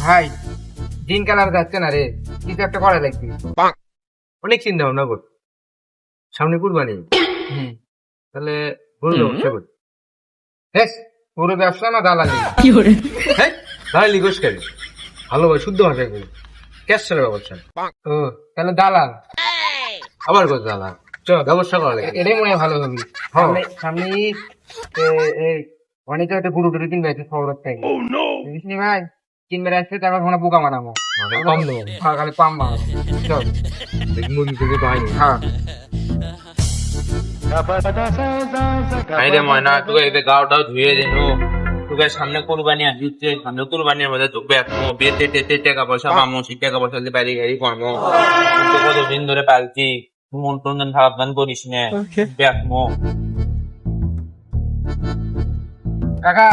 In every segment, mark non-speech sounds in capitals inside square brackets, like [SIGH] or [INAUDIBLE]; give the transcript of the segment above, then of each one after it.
ভাই দিনকাল আর যাচ্ছে না রে। কিছু একটা করা লাগবে। অনেক চিন্তা ভাবনা কর। সামনে কুরবানি। তাহলে কর হেস পুরো ব্যবসা না দালালি? হ্যাঁ তাহলে লিগোস কেন? ভালো ভাই শুদ্ধ ভাষায় করি ক্যাশ ব্যবসা ও তাহলে দালাল। আবার কত দাদা চ ব্যবসা করা লাগে এটাই মনে হয় ভালো হবে। হ্যাঁ। সামনে সামনে এই অনেকে একটা গরু টরু কিনবে আছে। শহর থেকে বুঝিস নি ভাই? কিনবে আসছে তারপর ওখানে পোকা কম দেবো। হ্যাঁ, খালি পাম মারো চল। মুরগি থেকে তো হয়নি হ্যাঁ ময়না তোকে এতে গাওটাও ধুয়ে দিনু তোকে সামনে কোরবানি আসছে সামনে কোরবানির মধ্যে তোকে এখনও। বেতে টেতে টাকা পয়সা পামো সেই টাকা পয়সা দিয়ে বাড়ি গাড়ি কর্ম তুই তো কতদিন ধরে পালছি। মন টন খারাপ করিস নে। দেখমো কাকা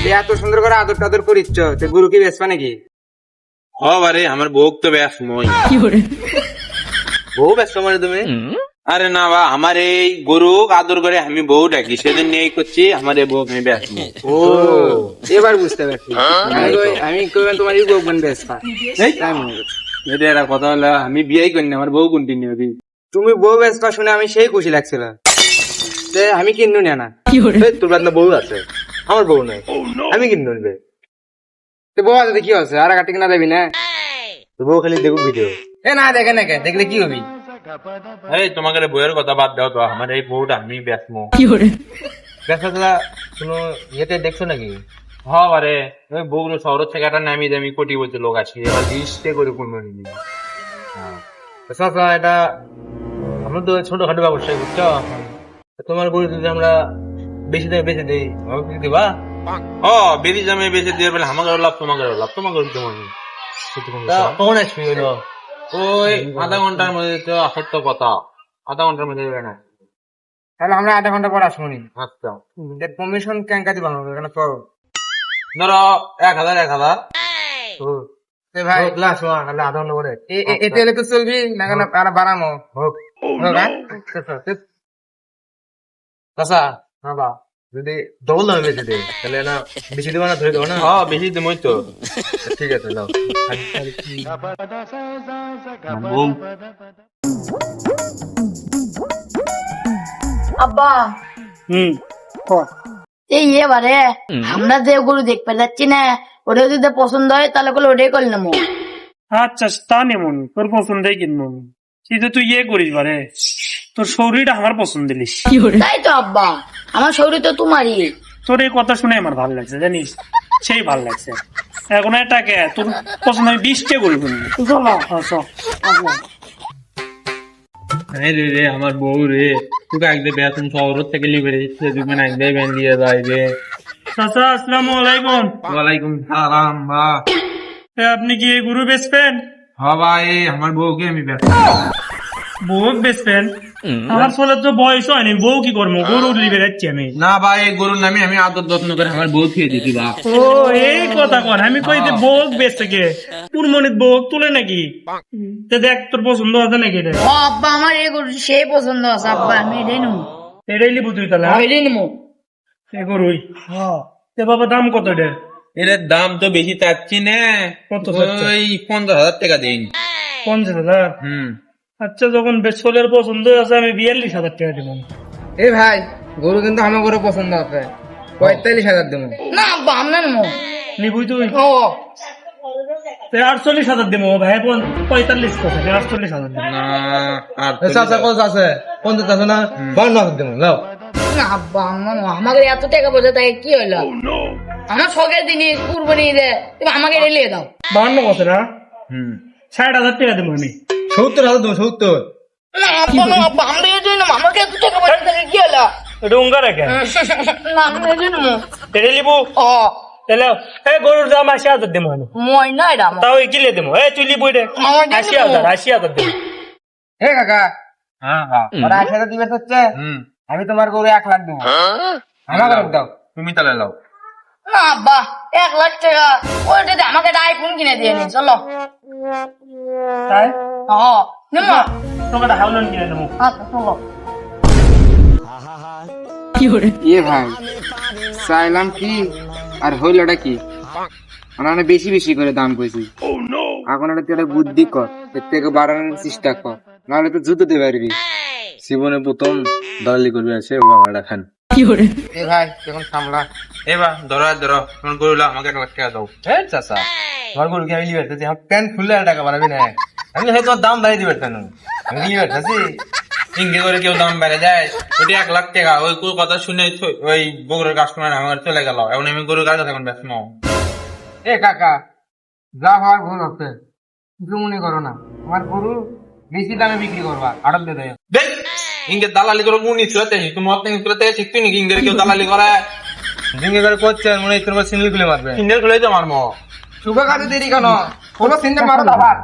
এ এত সুন্দর করে আদর টাদর করিচ্ছ তো গরু কি বেসবা নাকি? হবারে আমার বউ তো ব্যাস মই। [LAUGHS] বউ ব্যস্ত মানে তুমি? আরে না বা আমার এই গরু আদর করে আমি বউ ডাকি সেদিন নিয়ে করছি আমার এই বউ আমি ব্যাস ও এবার বুঝতে পারছি। আমি কই- আমি কইবেন তোমার এই? মনে করছি। এটা একটা কথা হলো আমি বিয়েই করি না আমার বউ কোনটি নিয়ে তুমি বউ বেসবা শুনে আমি সেই খুশি লাগছিল। যে আমি কিনু না এই, তোর বাদ না বউ আছে। আমার বউ নাই। আমি কিনে নেবে তো বউ আছে কি আছে আর কাটি কিনা দেবি না? বউ খালি দেখুক ভিডিও এ না দেখে না দেখলে কি হবি? এই তোমাকে রে বউয়ের কথা বাদ দাও তো। আমার এই বউটা আমি ব্যাসমো ব্যবসাগুলা কোনো ইয়েতে দেখছ নাকি? হবারে ওই বউগুলো শহর থেকে একটা নামি দামি কোটি বলতে লোক আছে। এবার লিস্টে করে কোন নিবি চাচা এটা আমরা তো ছোটখাটো ব্যবসায়ী বুঝছ? তোমার গরু যদি আমরা বেশি দামে বেঁচে দিই আমাকে দিবা? ও বেরি জামে বেঁচে দিয়ে বলে আমাকে লাভ তোমাকে লাভ তোমাকে তোমার কখন আসবি হইল? ওই আধা ঘণ্টার মধ্যে তো সত্য কথা। আধা ঘণ্টার মধ্যে না। তাহলে আমরা আধা ঘণ্টা পর আসব নি। আচ্ছা। কমিশন ক্যাঙ্কা দিবা কেন তো? ধরো এক হাজার এক হাজার। ভাই। ক্লাস ওয়ান আধা ঘণ্টা করে এ- এ- তো চলবি না কেন আর বাড়ামো? হোক হ্যাঁ? হ্যাঁ বা। যদি ডবল দামে বেঁচে দিই তাহলে না বেশি দেবো না ধরে দেবো না। হ্যাঁ বেশি দেবই তো। ঠিক আছে নাও আব্বা। এই এবারে আমরা যে গরু দেখতে যাচ্ছি না ওটা যদি পছন্দ হয় তাহলে বলে ওটাই করে নেব। আচ্ছা তা নেমন তোর পছন্দই কিনবো কিন্তু তুই ইয়ে করিস বারে। তোর শরীরটা আমার পছন্দ দিলিস তাই তো আব্বা। আমার শরীর তো তোমারই। তোর এই কথা শুনে আমার ভালো লাগছে জানিস? সেই ভালো লাগছে। এখন এটাকে তোর পছন্দ আমি বিশটা করে চলো আসো আসো। হ্যাঁ রে রে আমার বউ রে। তোকে একদিন বেতন শহর থেকে লিবে দিচ্ছে তুমি না একদিন ব্যান দিয়ে যাই রে। চাচা আসসালামু আলাইকুম। ওয়ালাইকুম সালাম বা। আপনি কি এই গরু বেচবেন? হ্যাঁ ভাই আমার বউকে আমি ব্যস্ত বউ বেচবেন আমার ছেলের তো বয়স হয়নি বউ কি করব? গরু যাচ্ছি আমি। না ভাই এই গরুর নামে আমি আদর যত্ন করে আমার বউ খেয়ে দিছি বা ও এই কথা কর আমি কই যে বেচতে কে? তুলে নাকি? তে দেখ তোর পছন্দ আছে নাকি এটা? ও আব্বা আমার এই গরু সেই পছন্দ আছে। আব্বা আমি এটাই নেব। এটাই লিবু তুই তাহলে হ্যাঁ? এটাই নেব। এ গরুই। তে বাবা দাম কত এটা? এর দাম তো বেশি চাচ্ছি না। কত ওই পঞ্চাশ হাজার টাকা দিন পঞ্চাশ হাজার? হুম। আচ্ছা যখন বেচলের পছন্দ আছে আমি বিয়াল্লিশ হাজার টাকা দিব এ ভাই গরু কিন্তু আমার গরু পছন্দ আছে। পঁয়তাল্লিশ হাজার দেবো না আব্বা আমরা নেব নিবুই তুই? ও। আটচল্লিশ হাজার দিব ভাই পঁয়তাল্লিশ কথা আটচল্লিশ হাজার দিব চাচা কত আছে? পঞ্চাশ আছে না? বান্ন হাজার দেবো না আব্বা এত টাকা পয়সা তাই কি হইল? আমার শখের জিনিস কুরবানি দে তুমি আমাকে দাও। বান্ন কথা না হুম। ষাট হাজার টাকা দেবো আমি। সত্তর হাজার দেবো সত্তর। আমরা আমি এটাই নেব এটা লিবু ও। তাহলে এই গরুর দাম আশি হাজার দেবো আমি ময়না এটা তাও কিলে দেবো। এই তুই লিবু এটা আশি হাজার আশি হাজার দেবো। হে কাকা। হ্যাঁ হ্যাঁ। ওরা আশি হাজার দিবে হচ্ছে আমি তোমার গরু এক লাখ দেবো। আমাকে দাও। তুমি তাহলে লাও। আব্বা এক লাখ টাকা। ওইটা দিয়ে আমাকে একটা আইফোন কিনে দিয়ে নি চলো। তাই? ও নেব তোকে একটা হাউলন কিনে দেবো। আচ্ছা চলো। ইয়ে ভাই চাইলাম কি আর হইলটা কি? আমরা বেশি বেশি করে দাম কইছি। এখন তুই একটা বুদ্ধি কর এর থেকে বাড়ানোর চেষ্টা কর। নাহলে তো জুতোতে পারবি জীবনে প্রথম দালালি করবে আছে খান। এ ভাই এখন সামলা। এবার ধরো ধরো তোমার গরুলা আমাকে এক লাখ টাকা দাও। হ্যাঁ চাচা তোমার গরু কি আমি লিবে আমার প্যান্ট খুললে টাকা বাড়াবি না। আমি হয়তো দাম বাড়িয়ে দিবে কেন আমি করে কেউ দাম বেড়ে যায়। ওটি এক লাখ টাকা। ওই গরুর কথা শুনে ওই বগুড়ার কাস্টমার আমার চলে গেল। এখন আমি গরুর কাছে তখন ব্যস্ত। এ কাকা যা হওয়ার ভুল হচ্ছে। কিছু মনে করো না। আমার গরু বেশি দামে বিক্রি করবা। আড়ত দিয়ে দেয় ইঙ্গে দালালি করে মুনি চুলাতে তুমি মত নিয়ে চুলাতে শিখতে নাকি ইঙ্গের কেউ দালালি করে? জিঙ্গে করে করছে মনে হয় তোর সিঙ্গেল খুলে মারবে। ইঙ্গের খুলে তো মারমো শুভ কাজে দেরি কেন? কোনো চিন্তা মারো আবার